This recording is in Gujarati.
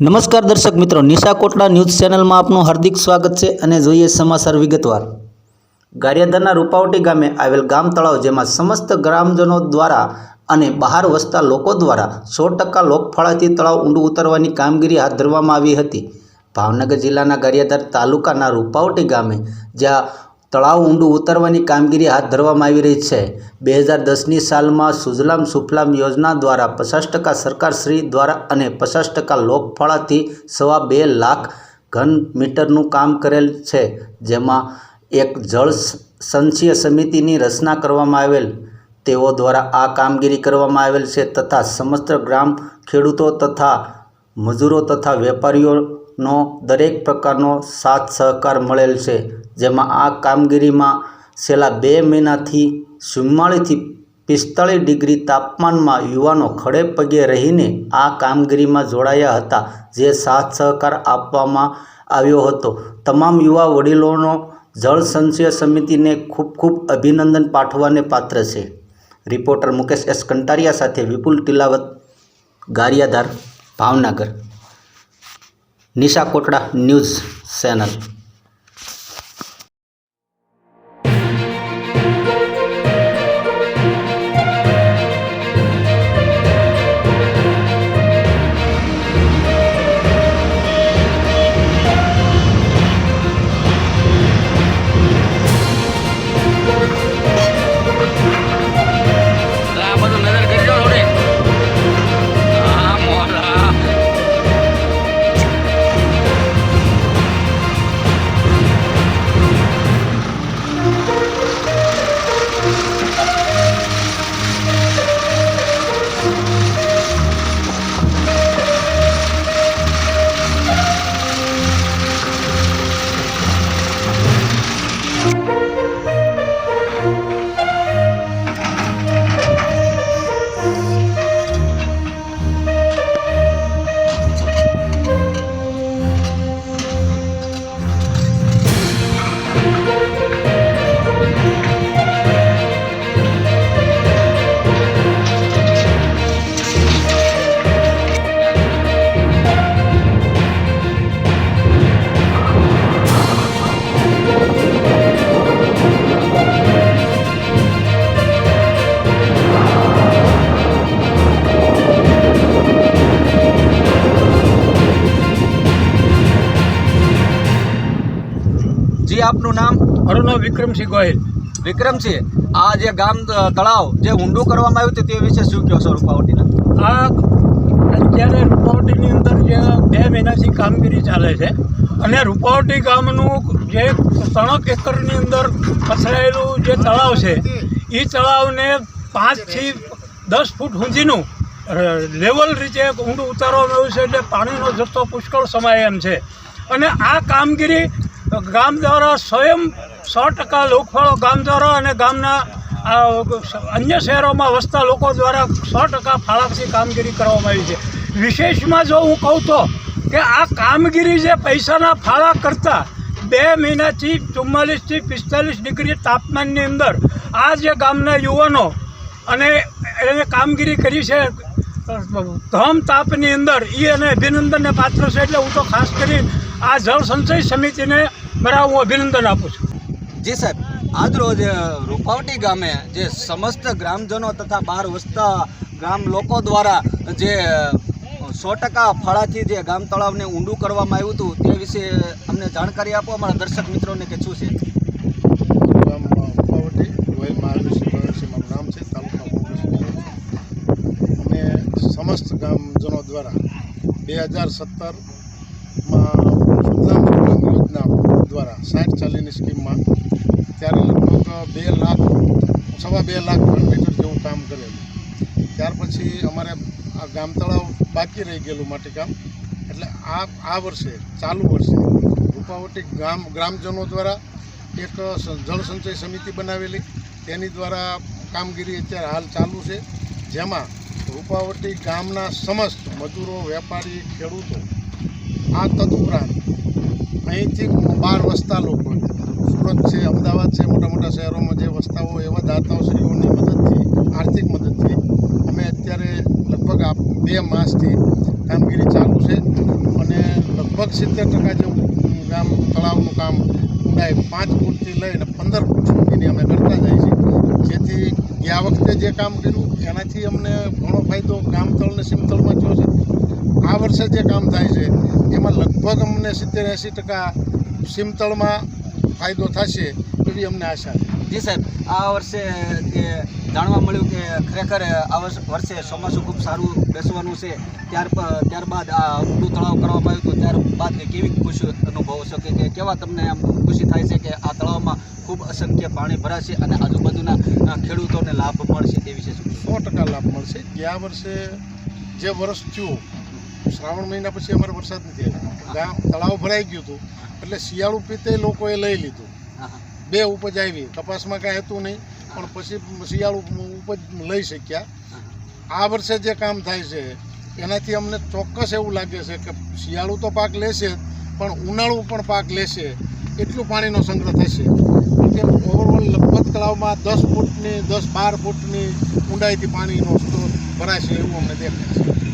નમસ્કાર દર્શક મિત્રો, નિશા કોટડા ન્યૂઝ ચેનલમાં આપનું હાર્દિક સ્વાગત છે અને જોઈએ સમાચાર વિગતવાર. ગારિયાદરના રૂપાવટી ગામે આવેલ ગામ તળાવ જેમાં સમસ્ત ગ્રામજનો દ્વારા અને બહાર વસતા લોકો દ્વારા સો ટકા લોકફાળાથી તળાવ ઊંડું ઉતરવાની કામગીરી હાથ ધરવામાં આવી હતી. ભાવનગર જિલ્લાના ગારિયાદર તાલુકાના રૂપાવટી ગામે, જ્યાં તળાવ ઊંડું ઉતરવાની કામગીરી હાથ ધરવામાં આવી રહી છે. બે હજાર દસની સાલમાં સુજલામ સુફલામ યોજના દ્વારા પચાસ ટકા સરકારશ્રી દ્વારા અને પચાસ ટકા લોકફાળાથી સવા બે લાખ ઘન મીટરનું કામ કરેલ છે, જેમાં એક જળ સંચય સમિતિની રચના કરવામાં આવેલ. તેઓ દ્વારા આ કામગીરી કરવામાં આવેલ છે તથા સમસ્ત ગ્રામ ખેડૂતો તથા મજૂરો તથા વેપારીઓનો દરેક પ્રકારનો સાથ સહકાર મળેલ છે. જેમાં આ કામગીરીમાં છેલ્લા બે મહિનાથી ચુમ્માળીસથી પિસ્તાળીસ ડિગ્રી તાપમાનમાં યુવાનો ખડે પગે રહીને આ કામગીરીમાં જોડાયા હતા, જે સાથ સહકાર આપવામાં આવ્યો હતો. તમામ યુવા વડીલોનો જળ સંચય સમિતિને ખૂબ ખૂબ અભિનંદન પાઠવવાને પાત્ર છે. રિપોર્ટર મુકેશ એસ કંટારિયા સાથે Vipul Tilavat, Gariyadhar, Bhavnagar. Nisha Kotda, news channel. આપનું નામ? મારું નામ વિક્રમસિંહ ગોહિલ. વિક્રમસિંહ આ જે ગામ તળાવ જે ઊંડું કરવામાં આવ્યું હતું તે વિશે શું કહો છો રૂપાવટીના આ અત્યારે રૂપાવટીની અંદર જે બે મહિનાથી કામગીરી ચાલે છે અને રૂપાવટી ગામનું જે ત્રણક એકરની અંદર પથરાયેલું જે તળાવ છે એ તળાવને પાંચથી દસ ફૂટ ઊંધીનું લેવલ રીતે ઊંડું ઉતારવામાં આવ્યું છે એટલે પાણીનો જથ્થો પુષ્કળ સમાય એમ છે. અને આ કામગીરી ગામ દ્વારા સ્વયં સો ટકા લોકફાળો ગામ દ્વારા અને ગામના અન્ય શહેરોમાં વસતા લોકો દ્વારા સો ટકા ફાળાથી કામગીરી કરવામાં આવી છે. વિશેષમાં જો હું કહું તો કે આ કામગીરી જે પૈસાના ફાળા કરતાં બે મહિનાથી ચુમ્માલીસથી પિસ્તાલીસ ડિગ્રી તાપમાનની અંદર આ જે ગામના યુવાનો અને એને કામગીરી કરી છે, ધમ તાપની અંદર એ અને અભિનંદનને પાત્ર છે એટલે હું તો ખાસ કરી આ જળ સંચય સમિતિને મારા હું અભિનંદન આપું છું. જી સાહેબ આજરોજ રૂપાવટી ગામે જે સમસ્ત ગ્રામજનો તથા બહાર વસતા ગ્રામ લોકો દ્વારા જે સો ટકા ફાળાથી જે ગામ તળાવને ઊંડું કરવામાં આવ્યું હતું તે વિશે અમને જાણકારી આપો. અમારા દર્શક મિત્રોને કે શું છે? ગામ રૂપાવટી ગોયલ નામ છે તાલુકા અને સમસ્ત ગામજનો દ્વારા બે હજાર સત્તરમાં યોજના દ્વારા સાઠ ચાલીની સ્કીમમાં ત્યારે લગભગ બે લાખ, સવા બે લાખ ઘન મીટર જેવું કામ કરેલું. ત્યાર પછી અમારે આ ગામ તળાવ બાકી રહી ગયેલું માટી કામ. એટલે આ આ વર્ષે, ચાલુ વર્ષે રૂપાવટી ગામ, ગ્રામજનો દ્વારા એક સ- જળ સમિતિ બનાવેલી. તેની દ્વારા કામગીરી અત્યારે હાલ ચાલુ છે. જેમાં રૂપાવટી ગામના સમસ્ત મજૂરો, વેપારી, ખેડૂતો આ તદુપરાંત અહીંથી બહાર વસતા લોકો સુરત છે, અમદાવાદ છે, મોટા મોટા શહેરોમાં જે વસતા હોય એવા દાતાઓશ્રીઓની મદદથી, આર્થિક મદદથી અમે અત્યારે લગભગ બે માસથી કામગીરી ચાલુ છે અને લગભગ સિત્તેર ટકા જેવું ગામ, તળાવનું કામ ઊંડાઈ પાંચ ફૂટથી લઈને પંદર ફૂટ સુધીની અમે કરતા જઈએ છીએ. જેથી ગયા વખતે જે કામ કર્યું, એનાથી અમને ઘણો ફાયદો ગામતળ ને સીમતળમાં થયો છે. આ વર્ષે જે કામ થાય છે, એમાં લગભગ અમને સિત્તેર એંસી ટકા સીમતળમાં ફાયદો થશે એવી અમને આશા છે. જી સાહેબ આ વર્ષે કે જાણવા મળ્યું કે ખરેખર આ વર્ષ- ચોમાસું ખૂબ સારું બેસવાનું છે ત્યાર ત્યારબાદ આ ઊંડું તળાવ કરવામાં આવ્યું હતું ત્યારબાદ કેવી ખુશી અનુભવો છો કે કે કેવા તમને આમ ખુશી થાય છે કે આ તળાવમાં ખૂબ અસંખ્ય પાણી ભરાશે અને આજુબાજુના ખેડૂતોને લાભ મળશે તે વિશે સો ટકા લાભ મળશે. ગયા વર્ષે જે વર્ષ થયું શ્રાવણ મહિના પછી અમારે વરસાદ નથી આવ્યો. ગામ તળાવ ભરાઈ ગયું હતું. એટલે શિયાળુ પીતે લોકોએ લઈ લીધું. બે ઉપજ આવી. કપાસમાં કાંઈ હતું નહીં પણ પછી શિયાળુ ઉપજ લઈ શક્યા. આ વર્ષે જે કામ થાય છે એનાથી અમને ચોક્કસ એવું લાગે છે કે શિયાળુ તો પાક લેશે જ પણ ઉનાળુ પણ પાક લેશે. એટલું પાણીનો સંગ્રહ થશે. કે ઓવરઓલ લખપત તળાવમાં દસ ફૂટની દસ બાર ફૂટની ઊંડાઈથી પાણીનો સ્ત્રોત ભરાશે એવું અમને દેખાય છે.